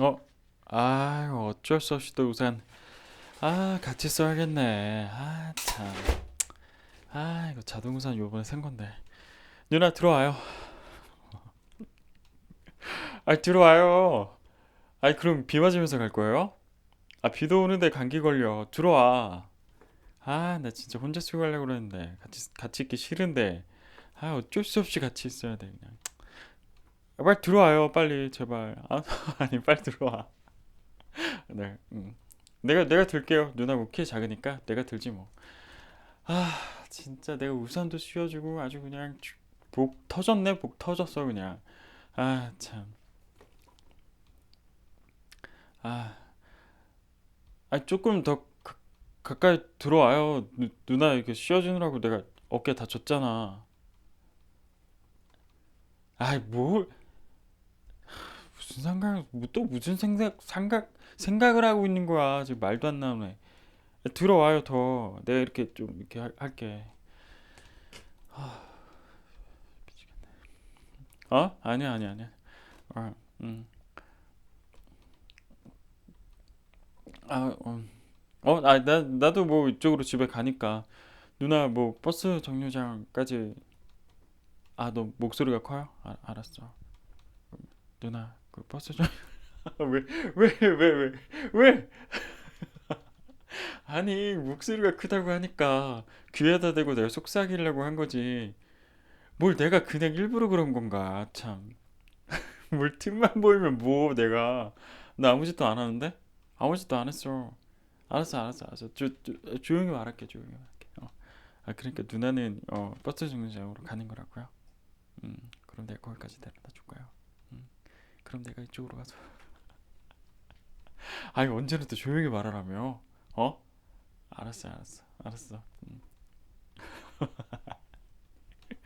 어? 아, 어쩔 수 없이 또 우산. 아, 같이 써야겠네. 아, 참. 아, 이거 자동 우산 요번에 산 건데. 누나 들어와요. 아, 들어와요. 아, 그럼 비 맞으면서 갈 거예요? 아, 비도 오는데 감기 걸려. 들어와. 아, 나 진짜 혼자 쓰고 가려고 그랬는데. 같이 같이 있기 싫은데. 아, 어쩔 수 없이 같이 있어야 돼, 그냥. 아, 빨리 들어와요, 빨리, 제발. 아, 아니, 빨리 들어와. 네, 음. 내가 내가 들게요. 누나 뭐키 작으니까 내가 들지 뭐. 아, 진짜 내가 우산도 씌워주고 아주 그냥 주- 복 터졌네, 복 터졌어 그냥. 아, 참. 아, 아 조금 더 가, 가까이 들어와요. 누, 누나 이렇게 씌워주느라고 내가 어깨 다쳤잖아. 아이, 뭘 무슨 생각, 뭐또 무슨 생각, 생각, 생각을 하고 있는 거야. 지금 말도 안 나오네. 들어와요, 더. 내가 이렇게 좀 이렇게 할, 할게. 어? 아니야, 아니야, 아니야. 어, 음. 아, 음. 어, 아, 나, 나도 뭐 이쪽으로 집에 가니까. 누나 뭐 버스 정류장까지. 아, 너 목소리가 커요? 아, 알았어. 누나, 그 버스 정... 왜, 왜, 왜? 아니, 목소리가 크다고 하니까 귀에다 대고 내가 속삭이려고 한 거지. 뭘 내가 그냥 일부러 그런 건가? 참. 뭘 틈만 보이면 뭐 내가 나 아무 짓도 안 하는데? 아무 짓도 안 했어. 알았어, 알았어, 알았어. 조, 조, 조용히 말할게, 조용히 말할게. 어. 아, 그러니까 누나는 어, 버스 정류장으로 가는 거라고요? 음, 그럼 내가 거기까지 데려다 줄까요? 음, 그럼 내가 이쪽으로 가서. 아니, 언제는 또 조용히 말하라며? 어? 알았어, 알았어, 알았어. 음.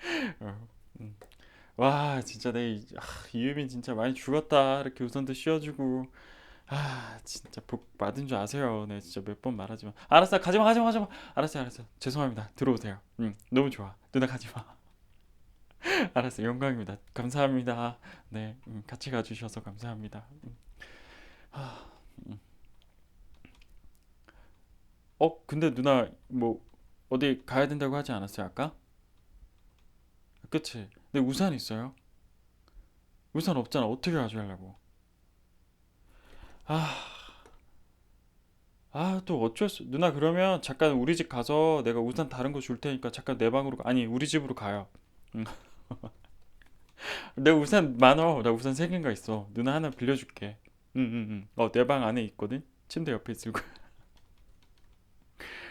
어, 음. 와, 진짜 내 이- 아, 이유민 진짜 많이 죽었다. 이렇게 우선도 씌워주고. 아, 진짜 복 받은 줄 아세요. 네, 진짜 몇 번 말하지만. 알았어, 가지마, 가지마, 가지마. 알았어, 알았어. 죄송합니다. 들어오세요. 음, 너무 좋아. 누나 가지마. 알았어, 영광입니다. 감사합니다. 네, 음, 같이 가주셔서 감사합니다. 음. 아, 음. 어, 근데 누나 뭐 어디 가야 된다고 하지 않았어요, 아까? 그치? 근데 우산 있어요? 우산 없잖아. 어떻게 가져가려고? 아, 아, 또 어쩔 수, 누나 그러면 잠깐 우리 집 가서 내가 우산 다른 거 줄 테니까 잠깐 내 방으로, 가- 아니, 우리 집으로 가요. 응. 내 우산 많어. 나 우산 세 개인가 있어. 누나 하나 빌려줄게. 응, 응, 응. 어, 내 방 안에 있거든? 침대 옆에 있을 거야.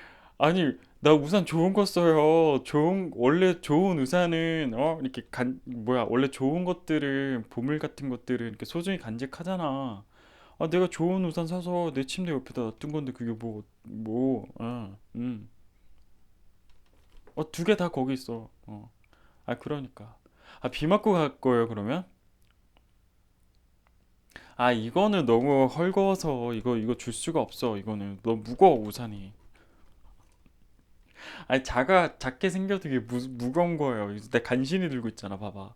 아니, 나 우산 좋은 거 써요. 좋은, 원래 좋은 우산은, 어, 이렇게 간, 뭐야, 원래 좋은 것들은, 보물 같은 것들은 이렇게 소중히 간직하잖아. 아, 내가 좋은 우산 사서 내 침대 옆에다 놔둔 건데 그게 뭐, 뭐, 어, 음. 어, 두 개 다 거기 있어. 어. 아, 그러니까. 아, 비 맞고 갈 거예요, 그러면? 아, 이거는 너무 헐거워서 이거, 이거 줄 수가 없어. 이거는 너무 무거워, 우산이. 아니, 작아, 작게 생겨도 이게 무, 무거운 거예요. 내 간신히 들고 있잖아, 봐봐.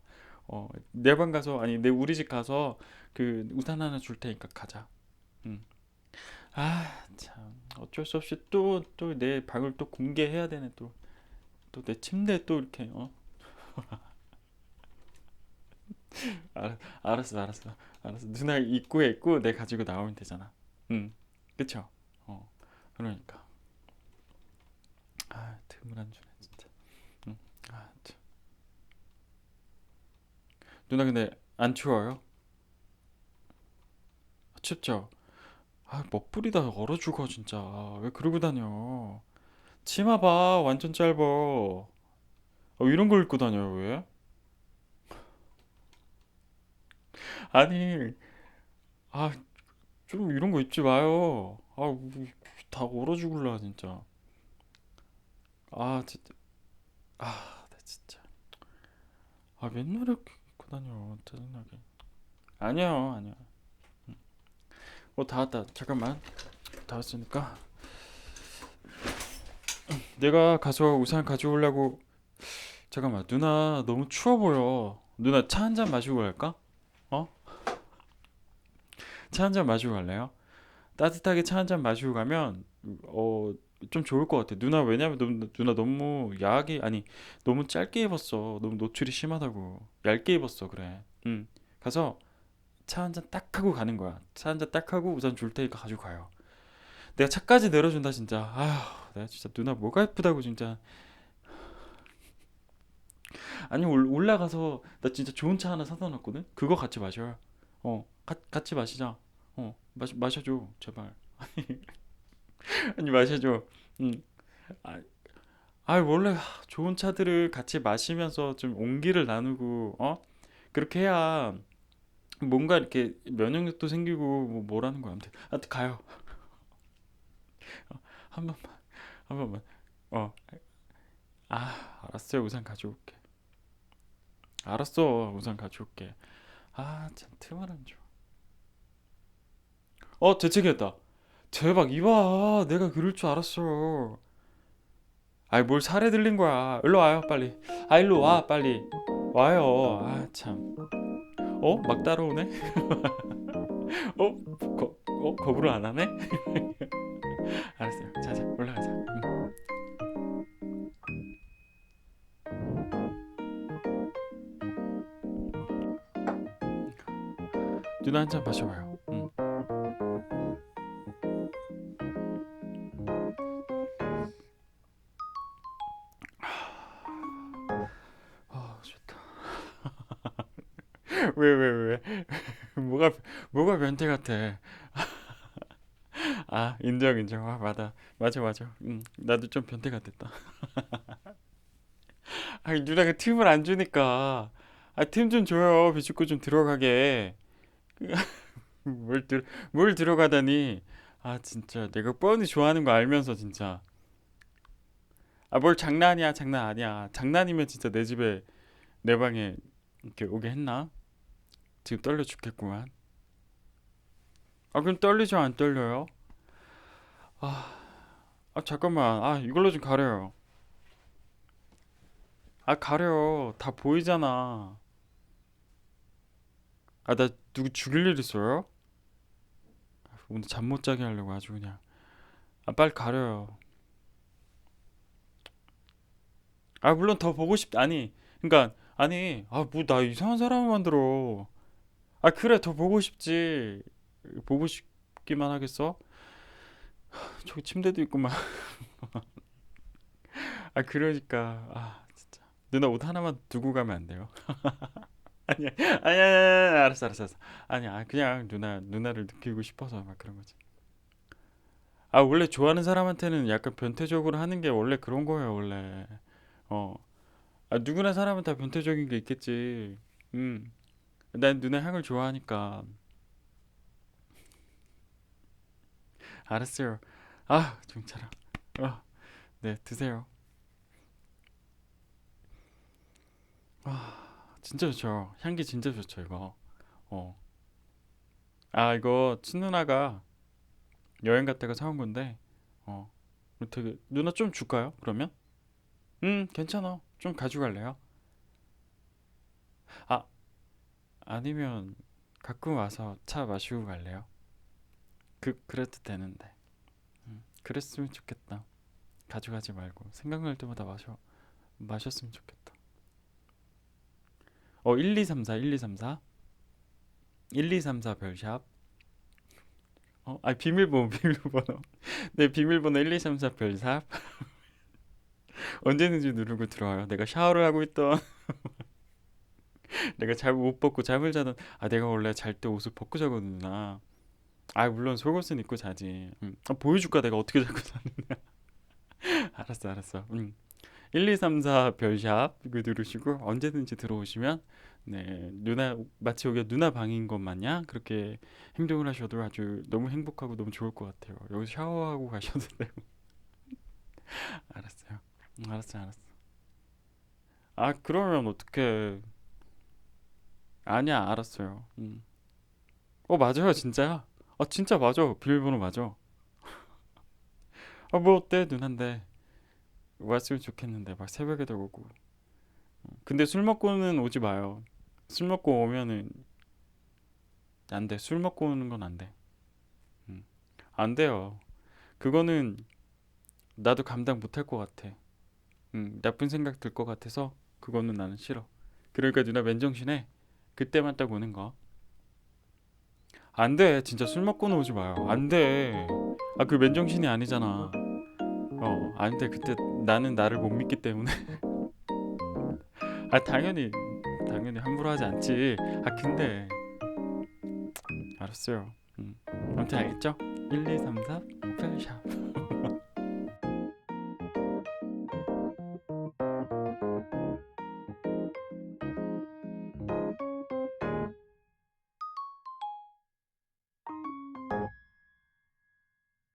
어, 내 방 가서, 아니, 내 우리 집 가서 그 우산 하나 줄 테니까 가자. 응. 아, 참. 어쩔 수 없이 또, 또 내 방을 또 공개해야 되네, 또. 또 내 침대 또 이렇게, 어? 알, 알았어, 알았어. 알았어. 누나 입구에 있고 내 가지고 나오면 되잖아. 응. 그쵸? 어. 그러니까. 아, 틈을 안 주네, 진짜. 응. 아, 참. 누나 근데 안 추워요? 아, 춥죠? 아, 멋부리다 얼어 죽어, 진짜. 왜 그러고 다녀? 치마 봐, 완전 짧아. 어, 이런 걸 입고 다녀요, 왜? 아니, 아, 좀 이런 거 입지 마요. 아, 우리 다 얼어 죽을라, 진짜. 아, 진짜. 아, 나 진짜. 아, 맨날 이렇게 입고 다녀. 짜증나게. 아니요, 아니요. 어, 다 왔다. 잠깐만. 다 왔으니까. 내가 가서 우산 가져오려고. 잠깐만, 누나 너무 추워 보여. 누나 차 한 잔 마시고 갈까? 어? 차 한 잔 마시고 갈래요? 따뜻하게 차 한 잔 마시고 가면 어 좀 좋을 것 같아. 누나 왜냐면 너무, 누나 너무 야하게 아니 너무 짧게 입었어. 너무 노출이 심하다고. 얇게 입었어. 그래. 응. 가서 차 한 잔 딱 하고 가는 거야. 차 한 잔 딱 하고 우산 줄 테니까 가지고 가요. 내가 차까지 내려준다 진짜. 아휴, 내가 진짜 누나 뭐가 예쁘다고 진짜. 아니 올, 올라가서 나 진짜 좋은 차 하나 사다 놨거든. 그거 같이 마셔요. 어, 가, 같이 마시자. 어, 마셔 마셔줘 제발. 아니 마셔줘. 응. 아, 아 원래 좋은 차들을 같이 마시면서 좀 온기를 나누고 어 그렇게 해야 뭔가 이렇게 면역력도 생기고 뭐 뭐라는 거야. 아무튼, 아무튼 가요. 한 번만 한 번만. 어, 아 알았어요. 우산 가져올게. 알았어. 우산 가져올게. 아 참 틈을 안 줘. 어 재채기했다. 대박 이봐 내가 그럴 줄 알았어. 아이 뭘 살에 들린 거야. 일로 와요 빨리. 아 일로 와 빨리. 와요. 아 참. 어? 막 따라오네? 어? 거, 어? 거부를 안 하네? 알았어요. 자자 올라가자. 응. 누나 한 잔 마셔봐요. 응. 아 좋다. 왜 왜 왜, 왜? 뭐가 뭐가 변태 같아. 아 인정 인정. 아 맞아 맞아 맞아. 응 나도 좀 변태 같았다. 아니 누나가 틈을 안 주니까 아 틈 좀 줘요 비축구 좀 들어가게. 뭘 들, 뭘 들어가다니. 아, 진짜. 내가 뻔히 좋아하는 거 알면서 진짜. 아, 뭘 장난이야, 장난 아니야. 장난이면 진짜 내 집에, 내 방에 이렇게 오게 했나? 지금 떨려 죽겠구만. 아, 그럼 떨리죠, 안 떨려요? 아, 아, 잠깐만. 아, 이걸로 좀 가려요. 아, 가려. 다 보이잖아. 아, 나 누구 죽일 일 있어요? 오늘 잠 못 자게 하려고 아주 그냥. 아, 빨리 가려요. 아, 물론 더 보고 싶, 아니, 그니까, 아니, 아, 뭐, 나 이상한 사람을 만들어. 아, 그래, 더 보고 싶지. 보고 싶기만 하겠어? 저기 침대도 있구만. 아, 그러니까, 아, 진짜. 누나 옷 하나만 두고 가면 안 돼요? 아니야, 아니야, 아니야, 알았어, 알았어, 알았어. 아니야, 그냥 누나, 누나를 느끼고 싶어서 막 그런 거지. 아, 원래 좋아하는 사람한테는 약간 변태적으로 하는 게 원래 그런 거예요, 원래. 어. 아, 누구나 사람은 다 변태적인 게 있겠지. 음. 난 누나 향을 좋아하니까. 알았어요. 아, 정차라. 아, 네, 드세요. 아, 진짜 좋죠. 향기 진짜 좋죠, 이거. 어. 아, 이거 친누나가 여행 갔다가 사온 건데, 어. 되게, 누나 좀 줄까요? 그러면? 음, 괜찮아. 좀 가져갈래요? 아, 아니면 가끔 와서 차 마시고 갈래요? 그, 그래도 되는데. 음, 그랬으면 좋겠다. 가져가지 말고 생각날 때마다 마셔 마셨으면 좋겠다. 어, 1234, 1234, 1234 별샵. 어, 아 비밀번호, 비밀번호. 네, 비밀번호 1234 별샵. 언제든지 누르고 들어와요. 내가 샤워를 하고 있던, 내가 잘못 벗고 잠을 자던, 아, 내가 원래 잘 때 옷을 벗고 자거든요. 아, 물론 속옷은 입고 자지. 음. 아, 보여줄까? 내가 어떻게 자고 자는지. 알았어, 알았어. 음. 1234 별샵 그 누르시고 언제든지 들어오시면 네 누나 마치 여기가 누나 방인 것 마냥 그렇게 행동을 하셔도 아주 너무 행복하고 너무 좋을 것 같아요. 여기서 샤워하고 가셔도 되고. 알았어요. 음, 알았어, 알았어. 아 그러면 어떡해? 아니야, 알았어요. 음. 어 맞아요, 진짜야. 아 진짜 맞아. 비밀번호 맞아. 아 뭐 어때 누난데 왔으면 좋겠는데 막 새벽에도 오고. 근데 술 먹고는 오지 마요. 술 먹고 오면은 안 돼. 술 먹고 오는 건 안 돼. 음. 안 돼요. 그거는 나도 감당 못할 것 같아. 음, 나쁜 생각 들 것 같아서 그거는 나는 싫어. 그러니까 누나 맨정신에 그때만 딱 오는 거. 안 돼. 진짜 술 먹고는 오지 마요. 안 돼. 아, 그 맨정신이 아니잖아. 어, 안 돼. 그때 나는 나를 못 믿기 때문에. 아, 당연히 당연히 함부로 하지 않지. 아, 근데 알았어요. 음. 아무튼 알겠죠? 1, 2, 3, 4 목표샷.